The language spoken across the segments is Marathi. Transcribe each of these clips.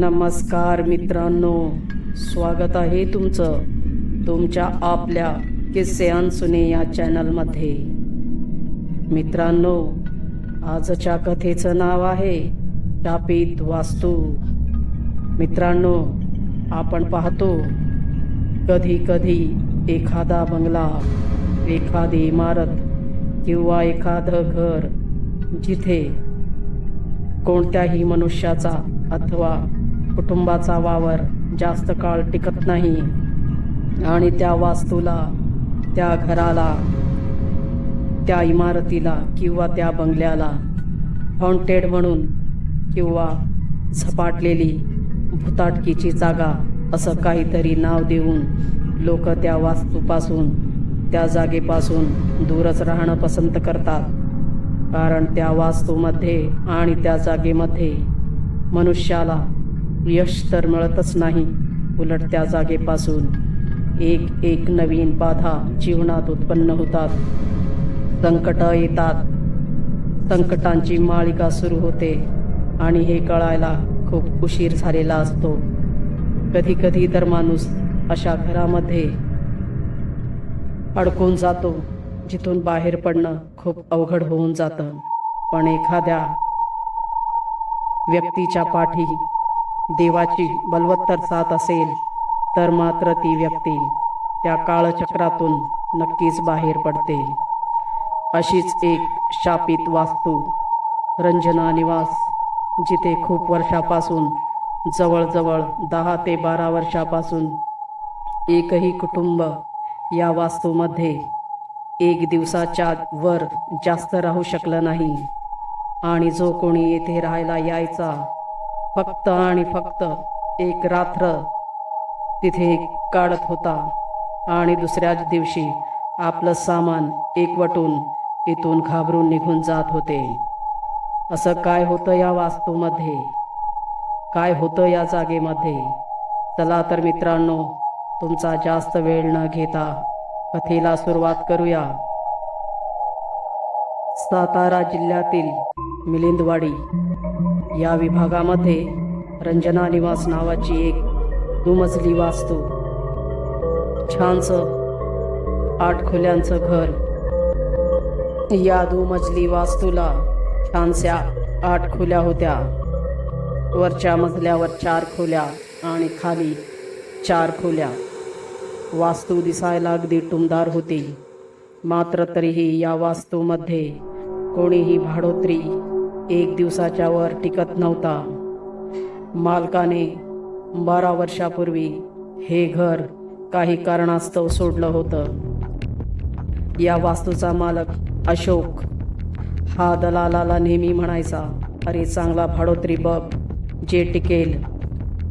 नमस्कार मित्रांनो. स्वागत आहे तुमचं तुमच्या आपल्या किस्से अनसुने या चॅनलमध्ये. मित्रांनो आजच्या कथेचं नाव आहे शापित वास्तू. मित्रांनो आपण पाहतो कधी कधी एखादा बंगला एखादी इमारत किंवा एखादं घर जिथे कोणत्याही मनुष्याचा अथवा कुटुंबाचा वावर जास्त काळ टिकत नाही. आणि त्या वास्तूला त्या घराला त्या इमारतीला किंवा त्या बंगल्याला हॉन्टेड म्हणून किंवा झपाटलेली भुताटकीची जागा असं काहीतरी नाव देऊन लोक त्या वास्तूपासून त्या जागेपासून दूरच राहणं पसंत करतात. कारण त्या वास्तूमध्ये आणि त्या जागेमध्ये मनुष्याला यश तर मिळतच नाही. उलट त्या जागेपासून एक एक नवीन बाधा जीवनात उत्पन्न होतात. संकट येतात. संकटांची मालिका सुरू होते आणि हे कळायला खूप उशीर झालेला असतो. कधी कधी तर माणूस अशा घरामध्ये अडकून जातो जिथून बाहेर पडणं खूप अवघड होऊन जातं. पण एखाद्या व्यक्तीच्या पाठी देवाची बलवत्तर साथ असेल तर मात्र ती व्यक्ती त्या काळचक्रातून नक्कीच बाहेर पडते. अशीच एक शापित वास्तू रंजना निवास जिथे खूप वर्षापासून जवळजवळ दहा ते बारा वर्षापासून एकही कुटुंब या वास्तूमध्ये एक दिवसाच्या वर जास्त राहू शकलं नाही. आणि जो कोणी येथे राहायला यायचा फक्त आणि फक्त एक रात्र. तिथे काढत होता आणि दुसऱ्याच दिवशी आपलं सामान एकवटून इथून घाबरून निघून जात होते. असं काय होतं या वास्तूमध्ये? काय होतं या जागेमध्ये? चला तर मित्रांनो तुमचा जास्त वेळ न घेता कथेला सुरुवात करूया. सातारा जिल्ह्यातील मिलिंदवाडी. या विभागामध्ये रंजना निवास नावाची एक दुमजली वास्तू छानसं आठ खोल्यांचं घर. या दुमजली वास्तूला छानशा आठ खोल्या होत्या. वरच्या मजल्यावर चार खोल्या आणि खाली चार खोल्या. वास्तू दिसायला अगदी टुमदार होती. मात्र तरीही या वास्तूमध्ये कोणीही भाडोत्री एक दिवसाच्या वर टिकत नव्हता. मालकाने बारा वर्षापूर्वी हे घर काही कारणास्तव सोडलं होतं. या वास्तूचा मालक अशोक. हा दलालाला नेहमी म्हणायचा अरे चांगला भाडोत्री बघ जे टिकेल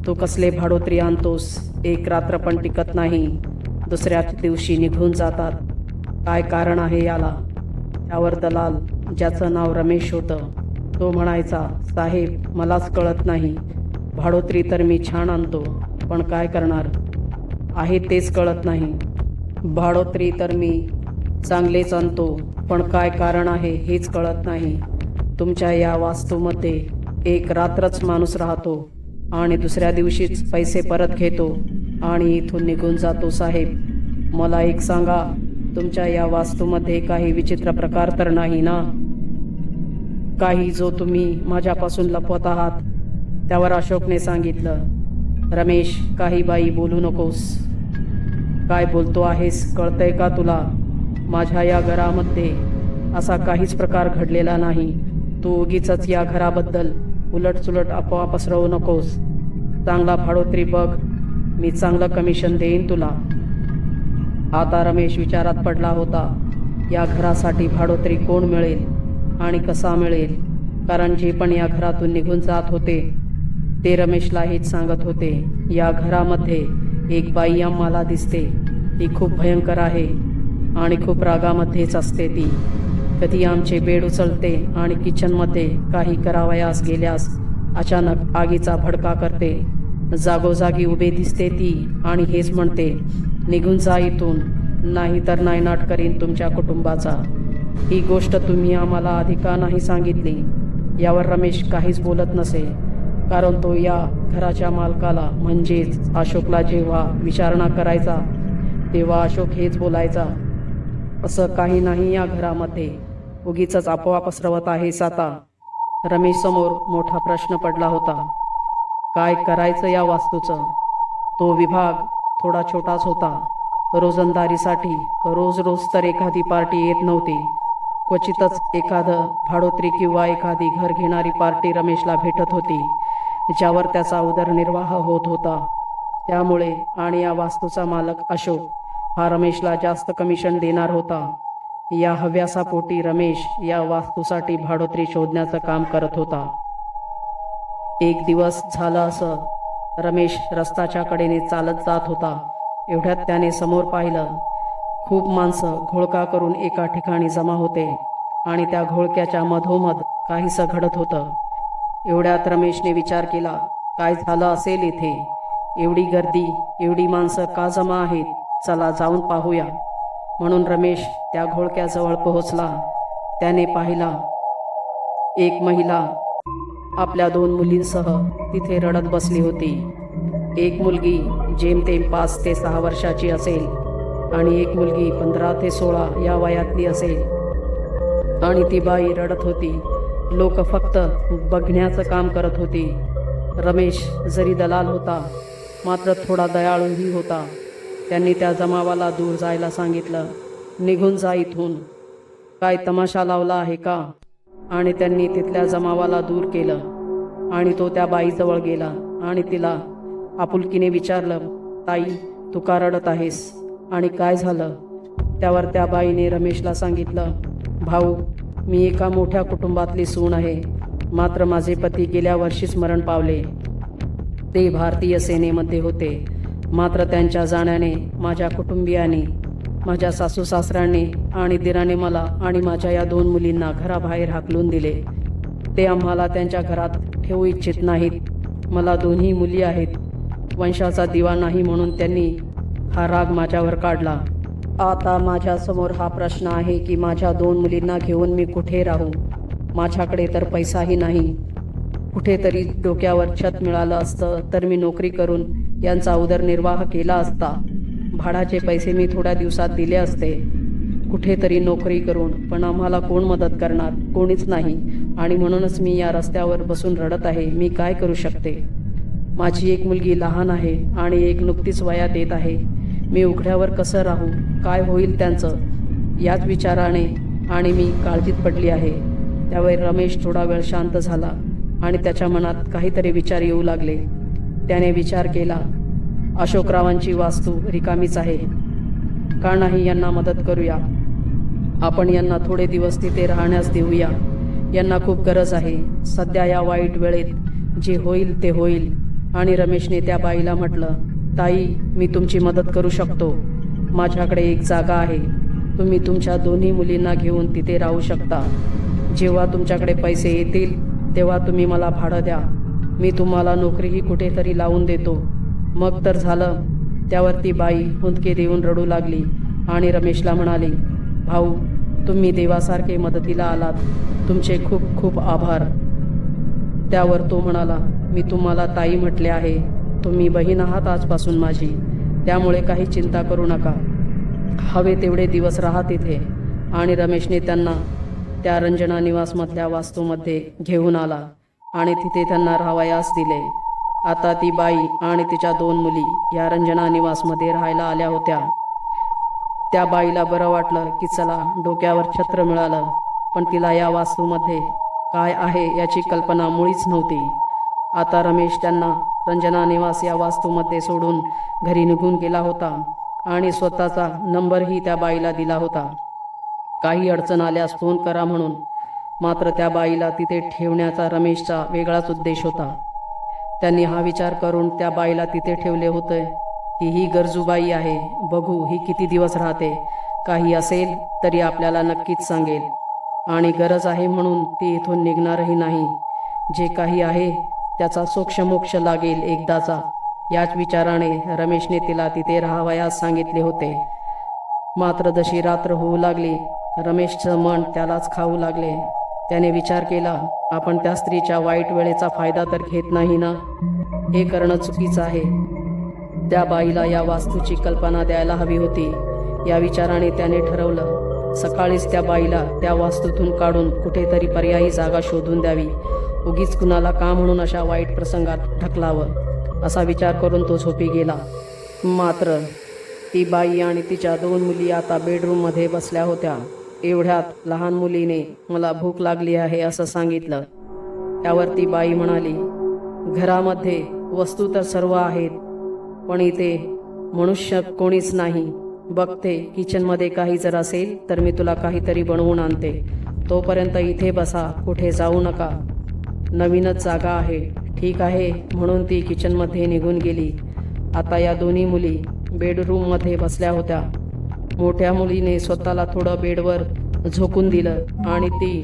तू कसले भाडोत्री आणतोस. एक रात्र पण टिकत नाही दुसऱ्याच दिवशी निघून जातात. काय कारण आहे याला? त्यावर दलाल ज्याचं नाव रमेश होतं तो म्हणायचा साहेब मलाच कळत नाही. भाडोत्री तर मी छान आणतो पण काय करणार? आहे तेच कळत नाही. भाडोत्री तर मी चांगलेच आणतो पण काय कारण आहे हेच कळत नाही. तुमच्या या वास्तूमध्ये एक रात्रच माणूस राहतो आणि दुसऱ्या दिवशीच पैसे परत घेतो आणि इथून निघून जातो साहेब. मला एक सांगा तुमच्या या वास्तूमध्ये काही विचित्र प्रकार तर नाही ना? काही जो तुम्ही माझ्यापासून लपवत आहात त्यावर अशोकने सांगितलं रमेश काही बाई बोलू नकोस. काय बोलतो आहेस कळतंय का तुला? माझ्या या घरामध्ये असा काहीच प्रकार घडलेला नाही. तू उगीच या घराबद्दल उलटसुलट अफवा पसरवू नकोस. चांगला भाडोत्री बघ मी चांगलं कमिशन देईन तुला. आता रमेश विचारात पडला होता या घरासाठी भाडोत्री कोण मिळेल? आणि कसा मिळेल? कारण जे पण या घरातून निघून जात होते ते रमेशला हेच सांगत होते या घरामध्ये एक बाई आम्हाला दिसते. ती खूप भयंकर आहे आणि खूप रागामध्येच असते ती. कधी आमचे बेड उचलते आणि किचनमध्ये काही करावयास गेल्यास अचानक आगीचा भडका करते. जागोजागी उभे दिसते ती आणि हेच म्हणते निघून जा इथून. नाही तर नायनाट करीन तुमच्या कुटुंबाचा. ही गोष्ट तुम्ही आम्हाला आधी का नाही सांगितली? यावर रमेश काहीच बोलत नसे. कारण तो या घराच्या मालकाला म्हणजेच अशोकला जेव्हा विचारणा करायचा तेव्हा अशोक हेच बोलायचा असं काही नाही या घरामध्ये. उगीच आपोआप पसरवत आहेस आता रमेश समोर मोठा प्रश्न पडला होता. काय करायचं या वास्तूचं? तो विभाग थोडा छोटाच होता. रोजंदारीसाठी रोज रोज तर एखादी पार्टी येत नव्हती. क्वचितच एखादं भाडोत्री किंवा एखादी घर घेणारी पार्टी रमेशला भेटत होती ज्यावर त्याचा उदरनिर्वाह होत होता. त्यामुळे आणि या वास्तूचा मालक अशोक हा रमेशला जास्त कमिशन देणार होता. या हव्यासापोटी रमेश या वास्तूसाठी भाडोत्री शोधण्याचं काम करत होता. एक दिवस झालं असं रमेश रस्ताच्या कडेने चालत जात होता. एवढ्यात त्याने समोर पाहिलं खूप माणसं घोळका करून एका ठिकाणी जमा होते आणि त्या घोळक्याच्या मधोमध काहीसं घडत होतं. एवढ्यात रमेशने विचार केला काय झालं असेल इथे? एवढी गर्दी एवढी माणसं का जमा आहेत? चला जाऊन पाहूया. म्हणून रमेश त्या घोळक्याजवळ पोहोचला. त्याने पाहिला एक महिला आपल्या दोन मुलींसह तिथे रडत बसली होती. एक मुलगी जेमतेम पाच ते सहा वर्षाची असेल आणि एक मुलगी पंधरा ते सोळा या वयातली असेल. आणि ती बाई रडत होती. लोक फक्त बघण्याचं काम करत होती. रमेश जरी दलाल होता मात्र थोडा दयाळूही होता. त्यांनी त्या जमावाला दूर जायला सांगितलं. निघून जा इथून. काय तमाशा लावला आहे का? आणि त्यांनी तिथल्या जमावाला दूर केलं. आणि तो त्या बाईजवळ गेला आणि तिला आपुलकीने विचारलं ताई तू का रडत आहेस? आणि काय झालं? त्यावर त्या बाईने रमेशला सांगितलं भाऊ मी एका मोठ्या कुटुंबातली सून आहे. मात्र माझे पती गेल्या वर्षीच मरण पावले. ते भारतीय सेनेमध्ये होते. मात्र त्यांच्या जाण्याने माझ्या कुटुंबियाने माझ्या सासू सासऱ्यांनी आणि दिराने मला आणि माझ्या या दोन मुलींना घराबाहेर हाकलून दिले. ते आम्हाला त्यांच्या घरात ठेवू इच्छित नाहीत. मला दोन्ही मुली आहेत. वंशाचा दिवा नाही म्हणून त्यांनी हा राग माझ्यावर काढला. आता माझ्यासमोर हा प्रश्न आहे की माझ्या दोन मुलींना घेऊन मी कुठे राहू? माझ्याकडे तर पैसाही नाही. कुठेतरी डोक्यावर छत मिळालं असतं तर मी नोकरी करून यांचा उदरनिर्वाह केला असता. भाडाचे पैसे मी थोड्या दिवसात दिले असते. कुठेतरी नोकरी करून पण आम्हाला कोण मदत करणार? कोणीच नाही. आणि म्हणूनच मी या रस्त्यावर बसून रडत आहे. मी काय करू शकते? माझी एक मुलगी लहान आहे आणि एक नुकतीच वयात येत आहे. मी उघड्यावर कसं राहू? काय होईल त्यांचं? याच विचाराने आणि मी काळजीत पडली आहे. त्यावेळी रमेश थोडा वेळ शांत झाला आणि त्याच्या मनात काहीतरी विचार येऊ लागले. त्याने विचार केला अशोकरावांची वास्तू रिकामीच आहे. का नाही यांना मदत करूया? आपण यांना थोडे दिवस तिथे राहण्यास देऊया. यांना खूप गरज आहे. सध्या या वाईट वेळेत जे होईल ते होईल. आणि रमेशने त्या बाईला म्हटलं ताई मी तुमची मदत करू शकतो. माझ्याकडे एक जागा आहे. तुम्ही तुमच्या दोन्ही मुलींना घेऊन तिथे राहू शकता. जेव्हा तुमच्याकडे पैसे येतील तेव्हा तुम्ही मला भाडं द्या. मी तुम्हाला नोकरीही कुठेतरी लावून देतो. मग तर झालं. त्यावर ती बाई हुंदके देऊन रडू लागली आणि रमेशला म्हणाली भाऊ तुम्ही देवासारखे मदतीला आलात. तुमचे खूप खूप आभार. त्यावर तो म्हणाला मी तुम्हाला ताई म्हटले आहे. तुम्ही बहीण आहात आजपासून माझी. त्यामुळे काही चिंता करू नका. हवे तेवढे दिवस राहा तिथे आणि रमेशने त्यांना त्या रंजना निवासमधल्या वास्तूमध्ये घेऊन आला. आणि तिथे त्यांना राहावयास दिले. आता ती बाई आणि तिच्या दोन मुली या रंजना निवासमध्ये राहायला आल्या होत्या. त्या बाईला बरं वाटलं की चला डोक्यावर छत्र मिळालं. पण तिला या वास्तूमध्ये काय आहे याची कल्पना मुळीच नव्हती. आता रमेश त्यांना रंजना निवास या वास्तूमध्ये सोडून घरी निघून गेला होता आणि स्वतःचा नंबरही त्या बाईला दिला होता. काही अडचण आल्यास फोन करा म्हणून. मात्र त्या बाईला तिथे ठेवण्याचा रमेशचा वेगळाच उद्देश होता. त्यांनी हा विचार करून त्या बाईला तिथे ठेवले होते की ही गरजूबाई आहे बघू ही किती दिवस राहते काही असेल तरी आपल्याला नक्कीच सांगेल. आणि गरज आहे म्हणून ती इथून निघणारही नाही. जे काही आहे त्याचा सोक्षमोक्ष लागेल एकदाचा. याच विचाराने रमेशने तिला तिथे राहावयास सांगितले होते. मात्र जशी रात्र होऊ लागली रमेशचं मन त्यालाच खाऊ लागले. त्याने विचार केला आपण त्या स्त्रीच्या वाईट वेळेचा फायदा तर घेत नाही ना? हे करणं चुकीचं आहे. त्या बाईला या वास्तूची कल्पना द्यायला हवी होती. या विचाराने त्याने ठरवलं सकाळीच त्या बाईला त्या वास्तूतून काढून कुठेतरी पर्यायी जागा शोधून द्यावी. उगीच कुणाला का म्हणून अशा वाईट प्रसंगात ढकलावं? असा विचार करून तो झोपी गेला. मात्र ती बाई आणि तिच्या दोन मुली आता बेडरूममध्ये बसल्या होत्या. एवढ्यात लहान मुलीने मला भूक लागली आहे असं सांगितलं. त्यावर ती बाई म्हणाली घरामध्ये वस्तू तर सर्व आहेत पण इथे मनुष्य कोणीच नाही. बघते किचनमध्ये काही जर असेल तर मी तुला काहीतरी बनवून आणते. तोपर्यंत इथे बसा कुठे जाऊ नका. नवीनच जागा आहे. ठीक आहे म्हणून ती किचनमध्ये निघून गेली. आता या दोन्ही मुली बेडरूममध्ये बसल्या होत्या. मोठ्या मुलीने स्वतःला थोडं बेडवर झोकून दिलं आणि ती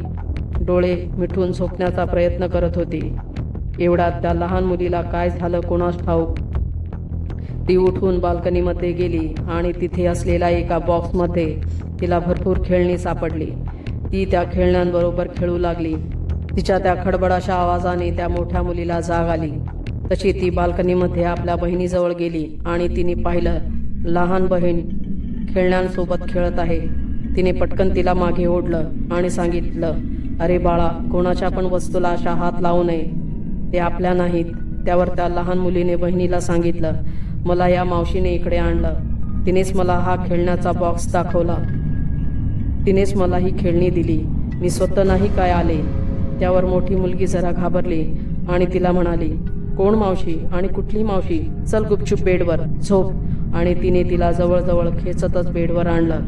डोळे मिठून झोपण्याचा प्रयत्न करत होती. एवढ्यात त्या लहान मुलीला काय झालं कोणास ठाऊक? ती उठून बाल्कनीमध्ये गेली आणि तिथे असलेल्या एका बॉक्समध्ये तिला भरपूर खेळणी सापडली. ती त्या खेळण्यांबरोबर खेळू लागली. तिच्या त्या खडबडाशा आवाजाने त्या मोठ्या मुलीला जाग आली. तशी ती बाल्कनीमध्ये आपल्या बहिणीजवळ गेली आणि तिने पाहिलं लहान बहीण खेळण्यांसोबत खेळत आहे. तिने पटकन तिला मागे ओढलं आणि सांगितलं अरे बाळा कोणाच्या पण वस्तूला अशा हात लावू नये. ते आपल्या नाहीत. त्यावर त्या लहान मुलीने बहिणीला सांगितलं मला या मावशीने इकडे आणलं. तिनेच मला हा खेळण्याचा बॉक्स दाखवला. तिनेच मला ही खेळणी दिली. मी स्वतः नाही काय आले. त्यावर मोठी मुलगी जरा घाबरली आणि तिला म्हणाली कोण मावशी आणि कुठली मावशी? चल गुपचूप बेडवर झोप. आणि तिने तिला जवळजवळ खेचतच बेडवर आणलं.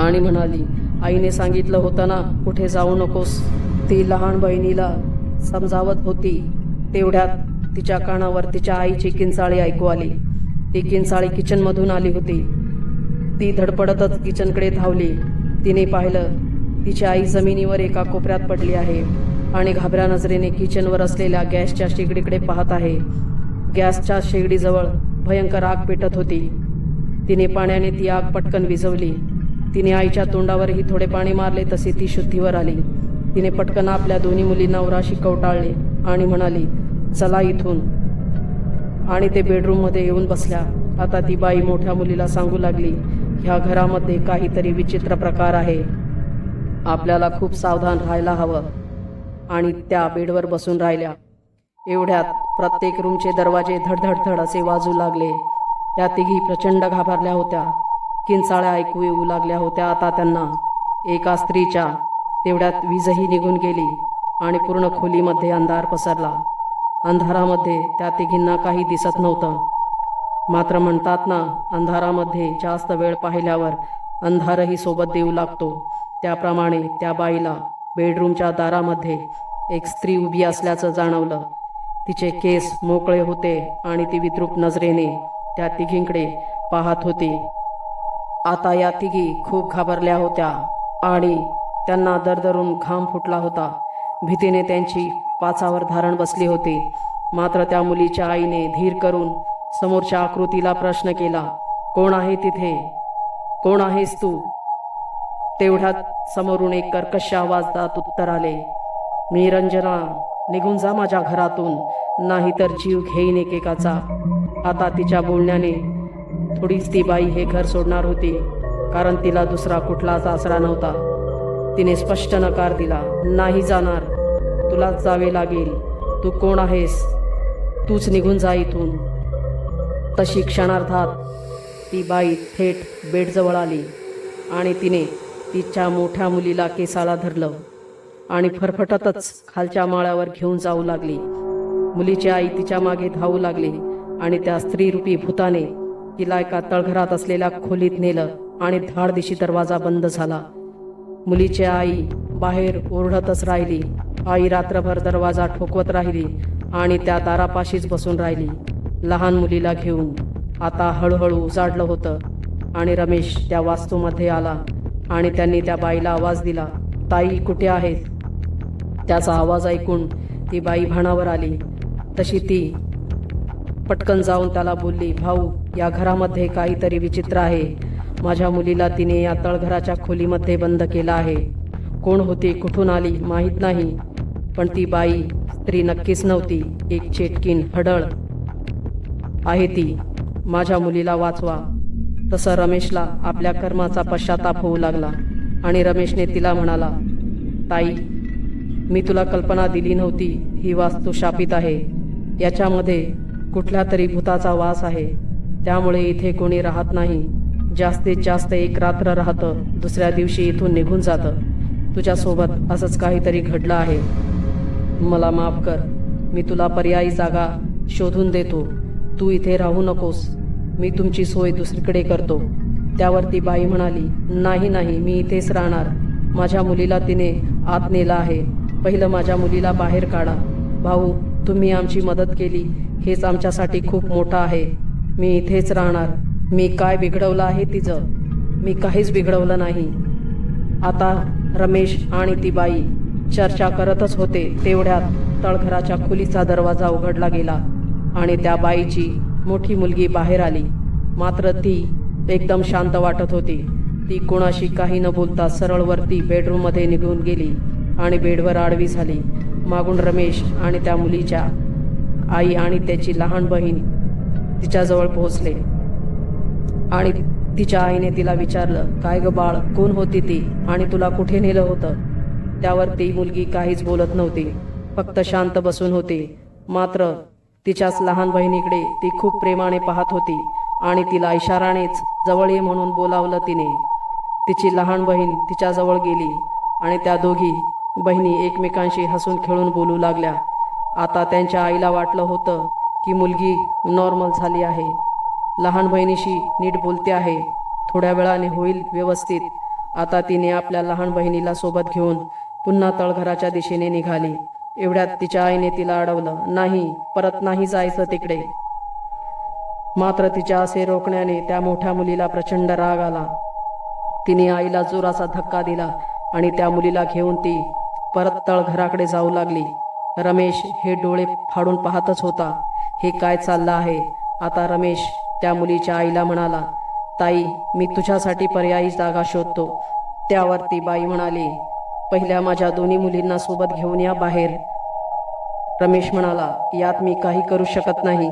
आणि म्हणाली आईने सांगितलं होतं ना कुठे जाऊ नकोस. ती लहान बहिणीला समजावत होती. तेवढ्यात तिच्या कानावर तिच्या आईची किंचाळी ऐकू आली. ती किंचाळी किचनमधून आली होती. ती धडपडतच किचनकडे धावली. तिने पाहिलं तिची आई जमिनीवर एका कोपऱ्यात पडली आहे आणि घाबऱ्या नजरेने किचनवर असलेल्या गॅसच्या शेगडीकडे पाहत आहे. गॅसच्या शेगडीजवळ भयंकर आग पेटत होती. तिने पाण्याने ती आग पटकन विझवली. तिने आईच्या तोंडावरही थोडे पाणी मारले तसे ती शुद्धीवर आली. तिने पटकन आपल्या दोन्ही मुलींना उराशी कवटाळले आणि म्हणाली चला इथून. आणि ते बेडरूममध्ये येऊन बसल्या. आता ती बाई मोठ्या मुलीला सांगू लागली ह्या घरामध्ये काहीतरी विचित्र प्रकार आहे. आपल्याला खूप सावधान राहायला हवं. आणि त्या बेडवर बसून राहिल्या. एवढ्यात प्रत्येक रूमचे दरवाजे धडधडधड असे वाजू लागले. त्या तिघी प्रचंड घाबरल्या होत्या. किंचाळ्या ऐकू येऊ लागल्या होत्या आता त्यांना. एका स्त्रीच्या तेवढ्यात वीजही निघून गेली आणि पूर्ण खोलीमध्ये अंधार पसरला. अंधारामध्ये त्या तिघींना काही दिसत नव्हतं. मात्र म्हणतात ना अंधारामध्ये जास्त वेळ पाहिल्यावर अंधारही सोबत देऊ लागतो. त्याप्रमाणे त्या बाईला बेडरूमच्या दारामध्ये एक स्त्री उभी असल्याचं जाणवलं. तिचे केस मोकळे होते आणि ती विद्रूप नजरेने त्या तिघींकडे पाहत होती. आता या तिघी खूप घाबरल्या होत्या आणि त्यांना दरदरून घाम फुटला होता. भीतीने त्यांची पाचावर धारण बसली होती. मात्र त्या मुलीच्या आईने धीर करून समोरच्या आकृतीला प्रश्न केला कोण आहे तिथे? कोण आहेस तू? तेवढ्यात समोरून एक कर्कश आवाजात उत्तर आले मी रंजना निघून जा माझ्या घरातून नाहीतर जीव घेईन एकेकाचा. आता तिच्या बोलण्याने थोडीच ती बाई हे घर सोडणार होती कारण तिला दुसरा कुठलाच आसरा नव्हता. तिने स्पष्ट नकार दिला नाही जाणार तुलाच जावे लागेल तू कोण आहेस? तूच निघून जा इथून. तशी क्षणार्धात ती बाई थेट बेडजवळ आली आणि तिने तिच्या मोठ्या मुलीला केसाला धरलं आणि फरफटतच खालच्या माळ्यावर घेऊन जाऊ लागली. मुलीची आई तिच्यामागे धावू लागली आणि त्या स्त्रीरूपी भूताने तिला एका तळघरात असलेल्या खोलीत नेलं आणि धाडदिशी दरवाजा बंद झाला. मुलीची आई बाहेर ओरडतच राहिली. आई रात्रभर दरवाजा ठोकवत राहिली आणि त्या दारापाशीच बसून राहिली. लहान मुलीला घेऊन आता हळूहळू उजाडलं होतं आणि रमेश त्या वास्तूमध्ये आला. आणि त्यांनी त्या बाईला आवाज दिला ताई कुठे आहेत? त्याचा आवाज ऐकून ती बाई भाणावर आली. तशी ती पटकन जाऊन त्याला बोलली भाऊ या घरामध्ये काहीतरी विचित्र आहे. माझ्या मुलीला तिने या तळघराच्या खोलीमध्ये बंद केलं आहे. कोण होती कुठून आली माहीत नाही. पण ती बाई स्त्री नक्कीच नव्हती एक चेटकीन हडळ आहे ती. माझ्या मुलीला वाचवा. तसं रमेशला आपल्या कर्माचा पश्चाताप होऊ लागला आणि रमेशने तिला म्हणाला ताई मी तुला कल्पना दिली नव्हती. ही वास्तू शापित आहे. याच्यामध्ये कुठल्या तरी भूताचा वास आहे. त्यामुळे इथे कोणी राहत नाही. जास्तीत जास्त एक रात्र राहतं. दुसऱ्या दिवशी इथून निघून जातं. तुझ्यासोबत असंच काहीतरी घडलं आहे. मला माफ कर. मी तुला पर्यायी जागा शोधून देतो. तू इथे राहू नकोस. मी तुमची सोय दुसरीकडे करतो. त्यावर ती बाई म्हणाली नाही नाही मी इथेच राहणार. माझ्या मुलीला तिने आत नेलं आहे. पहिलं माझ्या मुलीला बाहेर काढा. भाऊ तुम्ही आमची मदत केली. हेच आमच्यासाठी खूप मोठं आहे. मी इथेच राहणार. मी काय बिघडवलं आहे तिचं? मी काहीच बिघडवलं नाही. आता रमेश आणि ती बाई चर्चा करतच होते. तेवढ्यात तळघराच्या खोलीचा दरवाजा उघडला गेला आणि त्या बाईची मोठी मुलगी बाहेर आली. मात्र ती एकदम शांत वाटत होती. ती कोणाशी काही न बोलता सरळवरती बेडरूममध्ये निघून गेली आणि बेडवर आडवी झाली. मागून रमेश आणि त्या मुलीच्या आई आणि त्याची लहान बहीण तिच्याजवळ पोहोचले. आणि तिच्या आईने तिला विचारलं काय ग बाळ कोण होती ती? आणि तुला कुठे नेलं होतं? त्यावर ती मुलगी काहीच बोलत नव्हती. फक्त शांत बसून होती. मात्र तिच्याच लहान बहिणीकडे ती खूप प्रेमाने पाहत होती आणि तिला इशारानेच जवळ ये म्हणून बोलावलं तिने. तिची लहान बहीण तिच्याजवळ गेली आणि त्या दोघी बहिणी एकमेकांशी हसून खेळून बोलू लागल्या. आता त्यांच्या आईला वाटलं होतं की मुलगी नॉर्मल झाली आहे. लहान बहिणीशी नीट बोलते आहे. थोड्या वेळाने होईल व्यवस्थित. आता तिने आपल्या लहान बहिणीला सोबत घेऊन पुन्हा तळघराच्या दिशेने निघाली. एवढ्यात तिच्या आईने तिला अडवलं. नाही परत नाही जायचं तिकडे. मात्र तिच्या असे रोखण्याने त्या मोठ्या मुलीला प्रचंड राग आला. तिने आईला जोराचा धक्का दिला आणि त्या मुलीला घेऊन ती परत तळघराकडे जाऊ लागली. रमेश हे डोळे फाडून पाहतच होता. हे काय चाललं आहे? आता रमेश त्या मुलीच्या आईला म्हणाला ताई मी तुझ्यासाठी पर्यायी जागा शोधतो. त्यावर ती बाई म्हणाली पहिल्या माझ्या दोन्ही मुलींना सोबत घेऊन या बाहेर. रमेश म्हणाला यात मी काही करू शकत नाही.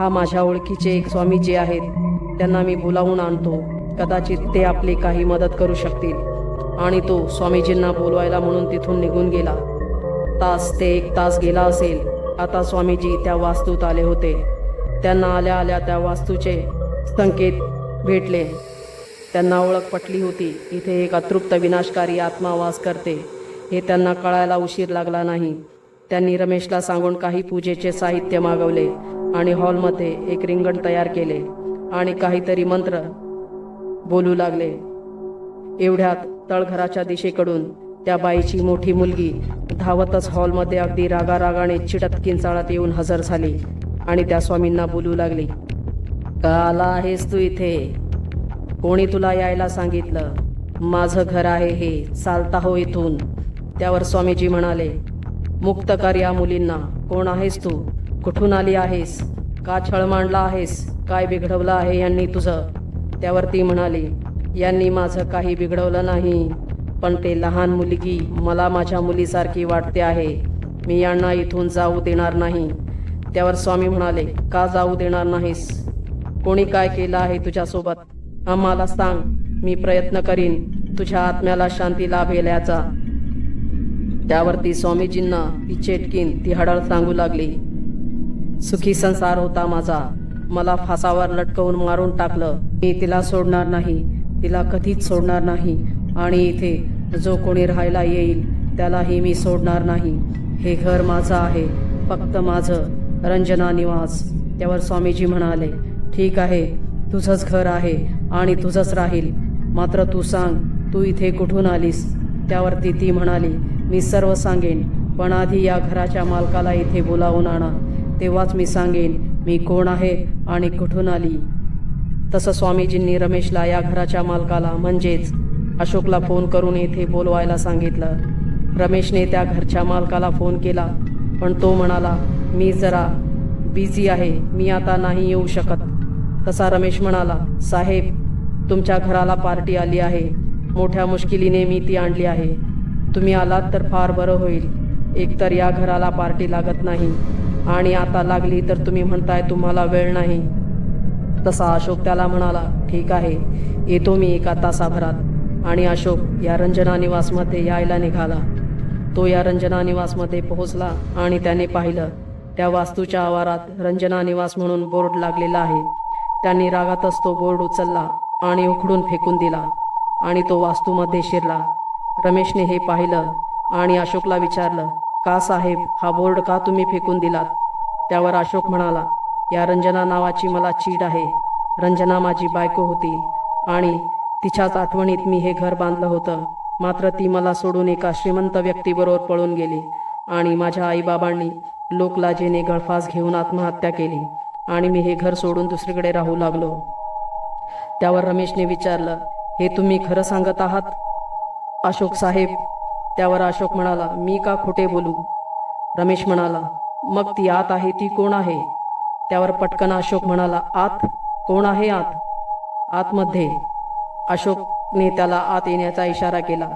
हा माझ्या ओळखीचे एक स्वामीजी आहेत त्यांना मी बोलावून आणतो. कदाचित ते आपली काही मदत करू शकतील. आणि तो स्वामीजींना बोलवायला म्हणून तिथून निघून गेला. तास ते एक तास गेला असेल. आता स्वामीजी त्या वास्तूत आले होते. त्यांना आल्या आल्या त्या वास्तूचे संकेत भेटले. त्यांना ओळख पटली होती. इथे एक अतृप्त विनाशकारी आत्मा वास करते. हे त्यांना कळायला उशीर लागला नाही. त्यांनी रमेशला सांगून काही पूजेचे साहित्य मागवले आणि हॉलमध्ये एक रिंगण तयार केले आणि काहीतरी मंत्र बोलू लागले. एवढ्यात तळघराच्या दिशेकडून त्या बाईची मोठी मुलगी धावतच हॉलमध्ये अगदी रागारागाने चिडत किंचाळत येऊन हजर झाली आणि त्या स्वामींना बोलू लागली का आला आहेस तू इथे. कोणी तुला यायला सांगितलं? माझं घर आहे हे चालता हो इथून. त्यावर स्वामीजी म्हणाले मुक्त कर या मुलींना. कोण आहेस तू? कुठून आली आहेस? का छळ मांडला आहेस? काय बिघडवलं आहे यांनी तुझं? त्यावर ती म्हणाली यांनी माझं काही बिघडवलं नाही पण ते लहान मुलगी मला माझ्या मुलीसारखी वाटते आहे. मी यांना इथून जाऊ देणार नाही. त्यावर स्वामी म्हणाले का जाऊ देणार नाहीस? कोणी काय केलं आहे तुझ्यासोबत? आम्हाला सांग मी प्रयत्न करीन तुझ्या आत्म्याला शांती लाभेल याचा त्यावरती स्वामीजींना ती चेटकीन ती हडळ सांगू लागली. सुखी संसार होता माझा. मला फासावर लटकवून मारून टाकलं. मी तिला सोडणार नाही तिला कधीच सोडणार नाही. आणि इथे जो कोणी राहायला येईल त्यालाही मी सोडणार नाही. हे घर माझं आहे फक्त माझं. रंजना निवास. त्यावर स्वामीजी म्हणाले ठीक आहे तुझंच घर आहे आणि तुझंच राहील. मात्र तू सांग तू इथे कुठून आलीस? त्यावरती ती म्हणाली मी सर्व सांगेन पण आधी या घराच्या मालकाला इथे बोलावून आणा. तेव्हाच मी सांगेन मी कोण आहे आणि कुठून आली. तसं स्वामीजींनी रमेशला या घराच्या मालकाला म्हणजेच अशोकला फोन करून येथे बोलवायला सांगितलं. रमेशने त्या घरच्या मालकाला फोन केला पण तो म्हणाला मी जरा बिझी आहे मी आता नाही येऊ शकत. तसा रमेश म्हणाला साहेब तुमच्या घराला पार्टी आली आहे. मोठ्या मुश्किलीने मी ती आणली आहे. तुम्ही आलात तर फार बरं होईल. एकतर या घराला पार्टी लागत नाही. आणि आता लागली तर तुम्ही म्हणताय तुम्हाला वेळ नाही. तसा अशोक त्याला म्हणाला ठीक आहे. येतो मी एका तासाभरात. आणि अशोक या रंजना निवासमध्ये यायला निघाला. तो या रंजना निवासमध्ये पोहोचला आणि त्याने पाहिलं त्या वास्तूच्या आवारात रंजना निवास म्हणून बोर्ड लागलेला आहे. त्यांनी रागातच तो बोर्ड उचलला आणि उखडून फेकून दिला आणि तो वास्तूमध्ये शिरला. रमेशने हे पाहिलं आणि अशोकला विचारलं का साहेब हा बोर्ड का तुम्ही फेकून दिलात? त्यावर अशोक म्हणाला या रंजना नावाची मला चीड आहे. रंजना माझी बायको होती आणि तिच्याच आठवणीत मी हे घर बांधलं होतं. मात्र ती मला सोडून एका श्रीमंत व्यक्तीबरोबर पळून गेली आणि माझ्या आईबाबांनी लोकलाजेने गळफास घेऊन आत्महत्या केली. आणि मी हे घर सोडून दुसरीकडे राहू लागलो. त्यावर रमेशने विचारलं हे तुम्ही खरं सांगत आहात? अशोक साहेब त्यावर अशोक म्हणाला मी का खोटे बोलू? रमेश म्हणाला मग ती आत आहे ती कोण आहे? त्यावर पटकन अशोक म्हणाला आत? कोण आहे आत? आतमध्ये. अशोकने त्याला आत येण्याचा इशारा केला.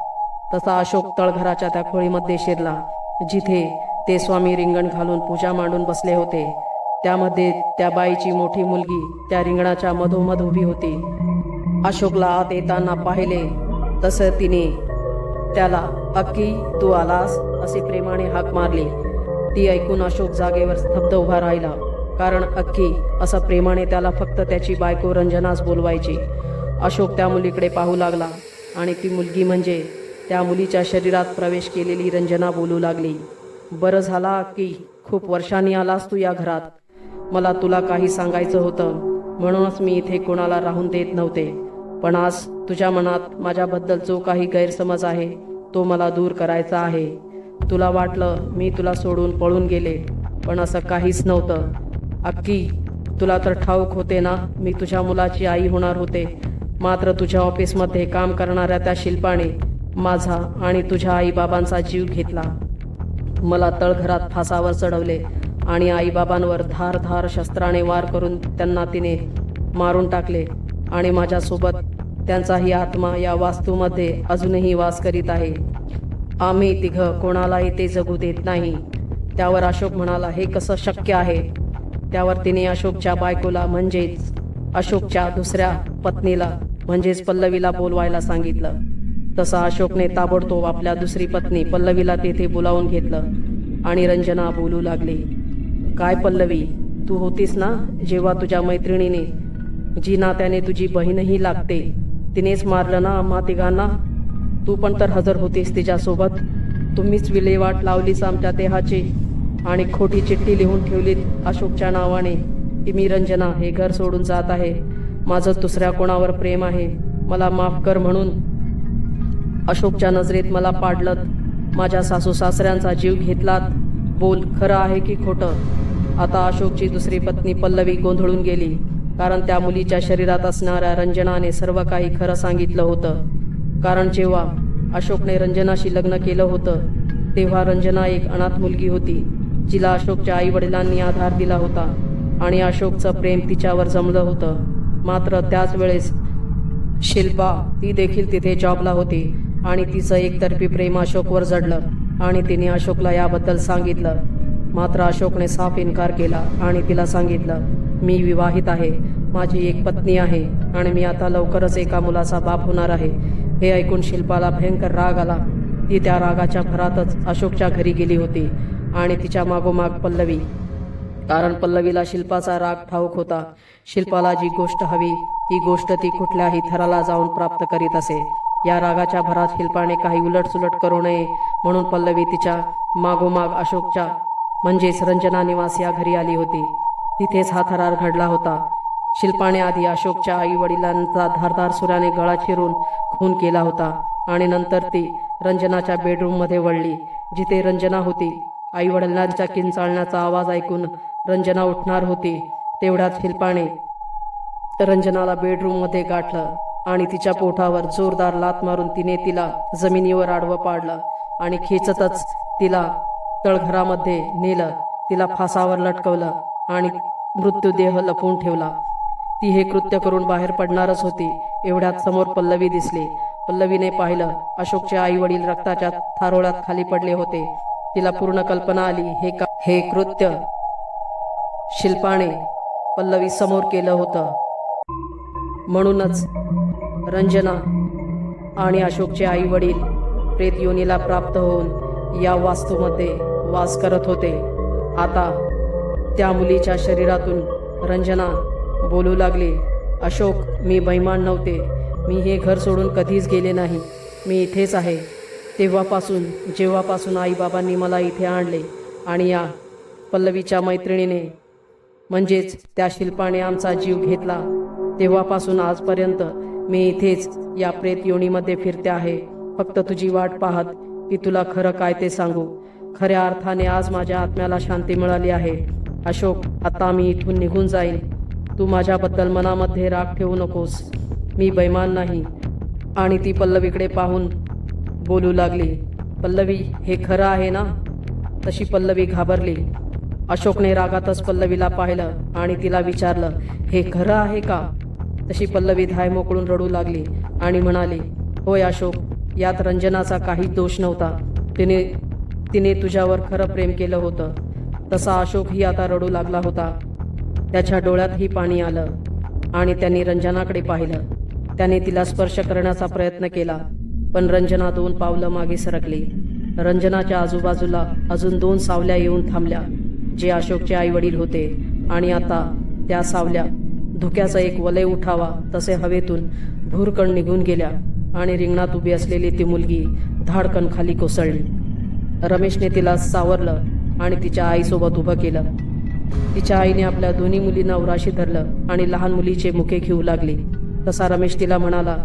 तसा अशोक तळघराच्या त्या खोळीमध्ये शिरला जिथे ते स्वामी रिंगण घालून पूजा मांडून बसले होते. त्यामध्ये त्या बाईची मोठी मुलगी त्या रिंगणाच्या मधोमध उभी होती. अशोकला आत येताना पाहिले तसं तिने त्याला अक्की तू आलास? असे प्रेमाने हाक मारली. ती ऐकून अशोक जागेवर स्तब्ध उभा राहिला. कारण अक्की असं प्रेमाने त्याला फक्त त्याची बायको रंजनाच बोलवायची. अशोक त्या मुलीकडे पाहू लागला आणि ती मुलगी म्हणजे त्या मुलीच्या शरीरात प्रवेश केलेली रंजना बोलू लागली. बरं झाला अक्की खूप वर्षांनी आलास तू या घरात. मला तुला काही सांगायचं होतं. म्हणूनच मी इथे कोणाला राहून देत नव्हते. पण आज तुझ्या मनात माझ्याबद्दल जो काही गैरसमज आहे तो मला दूर करायचा आहे. तुला वाटलं मी तुला सोडून पळून गेले पण असं काहीच नव्हतं. अक्की तुला तर ठाऊक होते ना मी तुझ्या मुलाची आई होणार होते. मात्र तुझ्या ऑफिसमध्ये काम करणाऱ्या त्या शिल्पाने माझा आणि तुझ्या आईबाबांचा जीव घेतला. मला तळघरात फासावर चढवले. आणि आईबाबांवर धार धार शस्त्राने वार करून त्यांना तिने मारून टाकले आणि माझ्यासोबत त्यांचाही आत्मा या वास्तूमध्ये अजूनही वास करीत आहे. आम्ही तिघं कोणालाही ते जगू देत नाही. त्यावर अशोक म्हणाला हे कसं शक्य आहे? त्यावर तिने अशोकच्या बायकोला म्हणजेच अशोकच्या दुसऱ्या पत्नीला म्हणजेच पल्लवीला बोलवायला सांगितलं. तसं अशोकने ताबडतोब आपल्या दुसरी पत्नी पल्लवीला तेथे बोलावून घेतलं आणि रंजना बोलू लागली. काय पल्लवी तू होतीस ना जेव्हा तुझ्या मैत्रिणीने जी नात्याने तुझी बहीणही लागते तिनेच मारलं ना आम्हा तिघांना? तू पण तर हजर होतीस तिच्यासोबत. तुम्हीच विल्हेवाट लावलीस आमच्या देहाची आणि खोटी चिठ्ठी लिहून ठेवलीत अशोकच्या नावाने की मी रंजना हे घर सोडून जात आहे. माझं दुसऱ्या कोणावर प्रेम आहे मला माफ कर म्हणून. अशोकच्या नजरेत मला पाडलत. माझ्या सासू सासऱ्यांचा जीव घेतलात. बोल खरं आहे की खोटं? आता अशोकची दुसरी पत्नी पल्लवी गोंधळून गेली कारण त्या मुलीच्या शरीरात असणाऱ्या रंजनाने सर्व काही खरं सांगितलं होतं. कारण जेव्हा अशोकने रंजनाशी लग्न केलं होतं तेव्हा रंजना एक अनाथ मुलगी होती जिला अशोकच्या आई वडिलांनी आधार दिला होता आणि अशोकचं प्रेम तिच्यावर जमलं होतं. मात्र त्याच वेळेस शिल्पा ती देखील तिथे जॉबला होती आणि तिचं एकतर्फी प्रेम अशोकवर जडलं आणि तिने अशोकला याबद्दल सांगितलं. मात्र अशोकने साफ इन्कार केला आणि तिला सांगितलं मी विवाहित आहे माझी एक पत्नी आहे आणि मी आता लवकरच एका मुलाचा बाप होणार आहे. हे ऐकून शिल्पाला भयंकर राग आला. ती त्या रागाच्या भरातच अशोकच्या घरी गेली होती आणि तिच्या मागोमाग पल्लवी. कारण पल्लवीला शिल्पाचा राग ठाऊक होता. शिल्पाला जी गोष्ट हवी ती गोष्ट ती कुठल्याही थराला जाऊन प्राप्त करीत असे. या रागाच्या भरात शिल्पाने काही उलटसुलट करू नये म्हणून पल्लवी तिच्या मागोमाग अशोकच्या म्हणजेच रंजना निवास या घरी आली होती. तिथेच हा थरार घडला होता. शिल्पाने आधी अशोकच्या आई वडिलांचा धारदार सुराने गळा चिरून खून केला होता आणि नंतर ती रंजनाच्या बेडरूममध्ये वळली. जिथे रंजना होती आई वडिलांच्या किंचाळण्याचा आवाज ऐकून रंजना उठणार होती तेवढ्यात शिल्पाने रंजनाला बेडरूममध्ये गाठलं आणि तिच्या पोटावर जोरदार लात मारून तिने तिला जमिनीवर आडवं पाडलं आणि खेचतच तिला तळघरामध्ये नेलं तिला फासावर लटकवलं आणि मृत्यूदेह लपवून ठेवला. ती हे कृत्य करून बाहेर पडणारच होती. एवढ्यात समोर पल्लवी दिसली. पल्लवीने पाहिलं अशोकचे आई वडील रक्ताच्या थारोळ्यात खाली पडले होते. तिला पूर्ण कल्पना आली हे का हे कृत्य. शिल्पाने पल्लवी समोर केलं होतं. म्हणूनच रंजना आणि अशोकचे आई वडील प्रेत योनीला प्राप्त होऊन या वास्तूमध्ये वास करत होते. आता त्या मुलीच्या शरीरातून रंजना बोलू लागली अशोक मी बैमान नव्हते. मी हे घर सोडून कधीच गेले नाही. मी इथेच आहे. तेव्हापासून जेव्हापासून आईबाबांनी मला इथे आणले आणि या पल्लवीच्या मैत्रिणीने म्हणजेच त्या शिल्पाने आमचा जीव घेतला तेव्हापासून आजपर्यंत मी इथेच या प्रेत योनीमध्ये फिरते आहे. फक्त तुझी वाट पाहत की तुला खरं काय ते सांगू. खऱ्या अर्थाने आज माझ्या आत्म्याला शांती मिळाली आहे. अशोक आता मी इथून निघून जाईन. तू माझ्याबद्दल मनामध्ये राग ठेवू नकोस. मी बैमान नाही. आणि ती पल्लवीकडे पाहून बोलू लागली पल्लवी हे खरं आहे ना? तशी पल्लवी घाबरली. अशोकने रागातच पल्लवीला पाहिलं आणि तिला विचारलं हे खरं आहे का? तशी पल्लवी धाय मोकळून रडू लागली आणि म्हणाली होय अशोक यात रंजनाचा काही दोष नव्हता. तिने तिने तुझ्यावर खरं प्रेम केलं होतं. तसा अशोकही आता रडू लागला होता. त्याच्या डोळ्यातही पाणी आलं आणि त्यांनी रंजनाकडे पाहिलं. त्याने तिला स्पर्श करण्याचा प्रयत्न केला पण रंजना दोन पावलं मागे सरकली. रंजनाच्या आजूबाजूला अजून दोन सावल्या येऊन थांबल्या जे अशोकचे आई वडील होते. आणि आता त्या सावल्या धुक्याचा एक वलय उठावा तसे हवेतून भूरकण निघून गेल्या. आणि रिंगणात उभी असलेली ती मुलगी धाडकन खाली कोसळली. रमेशने तिला सावरलं आणि तिच्या आईसोबत उभं केलं. तिच्या आईने आपल्या दोन्ही मुलींना उराशी धरलं आणि लहान मुलीचे मुखे घेऊ लागले. तसा रमेश तिला म्हणाला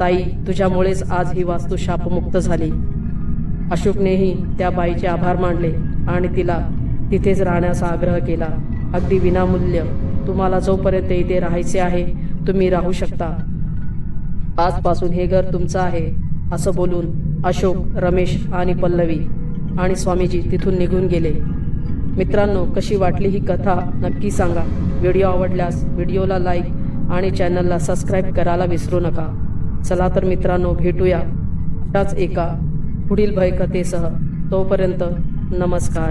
ताई तुझ्यामुळेच आज ही वास्तू शापमुक्त झाली. अशोकनेही त्या बाईचे आभार मानले आणि तिला तिथेच राहण्याचा आग्रह केला. अगदी विनामूल्य तुम्हाला जोपर्यंत इथे राहायचे आहे तुम्ही राहू शकता. आजपासून हे घर तुमचं आहे असं बोलून अशोक रमेश आणि पल्लवी आणि स्वामीजी तिथून निघून गेले. मित्रांनो कशी वाटली ही कथा नक्की सांगा. व्हिडिओ आवडल्यास व्हिडिओला लाईक आणि चॅनलला सबस्क्राईब करायला विसरू नका. चला तर मित्रांनो भेटूया अशाच एका पुढील भयकथेसह. तोपर्यंत नमस्कार.